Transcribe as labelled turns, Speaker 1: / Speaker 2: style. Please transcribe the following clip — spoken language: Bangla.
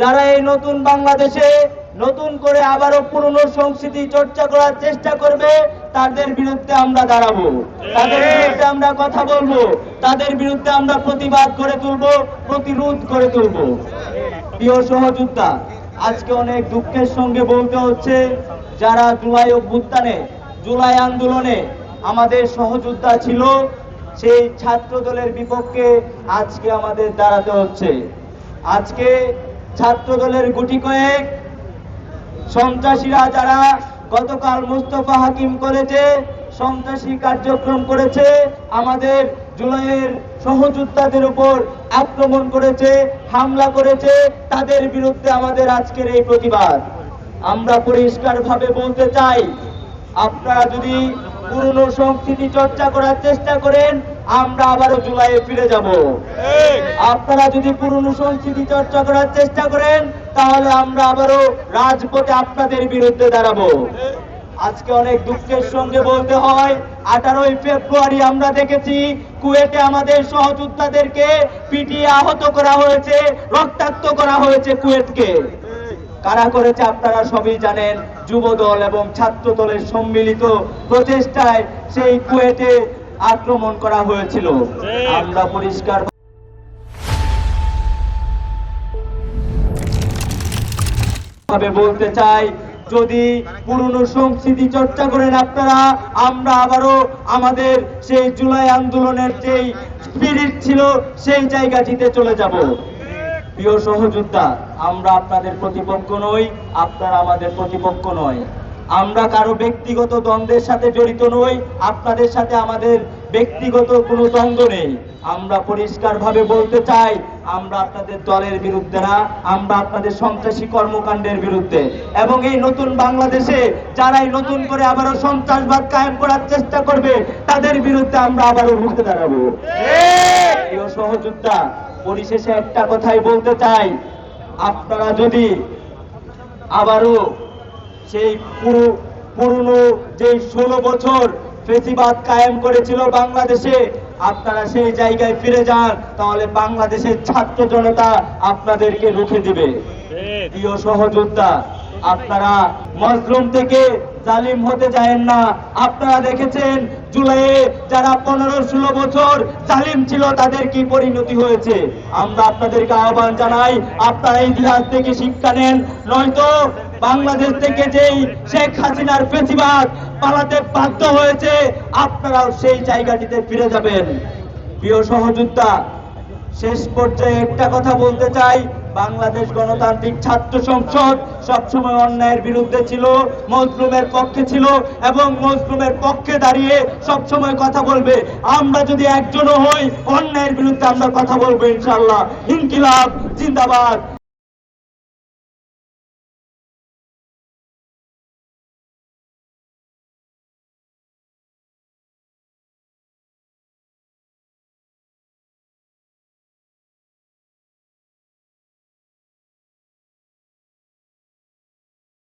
Speaker 1: নতুন বাংলাদেশে নতুন করে আবারও পুরনো সংস্কৃতি চর্চা করার চেষ্টা করবে তাদের বিরুদ্ধে আমরা দাঁড়াবো। তাদের বিরুদ্ধে আমরা কথা বলব। তাদের বিরুদ্ধে আমরা প্রতিবাদ করে তুলবো প্রতিরোধ করে তুলবো। প্রিয় সহযোদ্ধা আজকে অনেক দুঃখের সঙ্গে বলতে হচ্ছে যারা জুলাই অভ্যুত্থানে জুলাই আন্দোলনে আমাদের সহযোদ্ধা ছিল সেই ছাত্র দলের বিপক্ষে আজকে আমাদের দাঁড়াতে হচ্ছে। আজকে ছাত্র দলের গুটি কয়েক। সন্ত্রাসীরা যারা গতকাল মুস্তফা হাকিম করেছে সন্ত্রাসী কার্যক্রম করেছে, আমাদের জুলাইয়ের সহযোদ্ধাদের উপর আক্রমণ করেছে, হামলা করেছে, তাদের বিরুদ্ধে আমাদের আজকের এই প্রতিবাদ। আমরা পরিষ্কারভাবে বলতে চাই, আপনারা যদি পুরনো সংস্কৃতি চর্চা করার চেষ্টা করেন আমরা আবারও জুলাইয়ে ফিরে যাব। আপনারা যদি পুরনো সংস্কৃতি চর্চা করার চেষ্টা করেন তাহলে আমরা আবারও রাজপথে আপনাদের বিরুদ্ধে দাঁড়াবো। আজকে অনেক দুঃখের সঙ্গে বলতে হয় আঠারোই ফেব্রুয়ারি আমরা দেখেছি কুয়েটে আমাদের সহযোদ্ধাদেরকে পিটিয়ে আহত করা হয়েছে রক্তাক্ত করা হয়েছে কুয়েটকে কারা করেছে আপনারা সবই জানেন। যুব দল এবং ছাত্র দলের সম্মিলিত প্রচেষ্টায় সেই কুয়েটে আক্রমণ করা হয়েছিল। আমরা পরিষ্কার ভাবে বলতে চাই যদি পুরনো সংস্কৃতি চর্চা করেন আপনারা আমরা আবারও আমাদের সেই জুলাই আন্দোলনের যেই স্পিরিট ছিল সেই জায়গাটিতে চলে যাব। প্রিয় সহযোদ্ধা আমরা আপনাদের প্রতিপক্ষ নই আপনারা আমাদের প্রতিপক্ষ নয়। আমরা কারও ব্যক্তিগত দ্বন্দ্বের সাথে জড়িত নই আপনাদের সাথে আমাদের ব্যক্তিগত কোনো দ্বন্দ্ব নেই। আমরা পরিষ্কারভাবে বলতে চাই আমরা আপনাদের দলের বিরুদ্ধে না আমরা আপনাদের সন্ত্রাসী কর্মকাণ্ডের বিরুদ্ধে। এবং এই নতুন বাংলাদেশে যারাই নতুন করে আবারও সন্ত্রাসবাদ কায়েম করার চেষ্টা করবে তাদের বিরুদ্ধে আমরা আবারও রুখে দাঁড়াবো। প্রিয় সহযোদ্ধা পরিশেষে একটা কথাই বলতে চাই। আপনারা যদি আবারও সেই পুরো পুরনো যে ষোলো বছর ফেসিবাদ কায়েম করেছিল বাংলাদেশে আপনারা সেই জায়গায় ফিরে যান তাহলে বাংলাদেশের ছাত্র জনতা আপনাদেরকে রুখে দিবে। প্রিয় সহযোদ্ধা আপনারা মজলুম থেকে জালিম হতে যায়েন না। আপনারা দেখেছেন জুলাইয়ে যারা পনেরো ষোলো বছর জালিম ছিল, তাদের কি পরিণতি হয়েছে? আমরা আপনাদেরকে আহ্বান জানাই, আপনারা ইতিহাস থেকে শিক্ষা নেন। নয়তো বাংলাদেশ থেকে যেই শেখ হাসিনার ফেসিবাদ পালাতে বাধ্য হয়েছে, আপনারাও সেই জায়গাটিতে ফিরে যাবেন। প্রিয় সহযোদ্ধা, শেষ পর্যায়ে একটা কথা বলতে চাই। বাংলাদেশ গণতান্ত্রিক ছাত্র সংসদ সবসময় অন্যায়ের বিরুদ্ধে ছিল, মজলুমের পক্ষে ছিল এবং মজলুমের পক্ষে দাঁড়িয়ে সবসময় কথা বলবে। আমরা যদি একজনও হই, অন্যায়ের বিরুদ্ধে আমরা কথা বলব ইনশাল্লাহ ইনকিলাব, জিন্দাবাদ।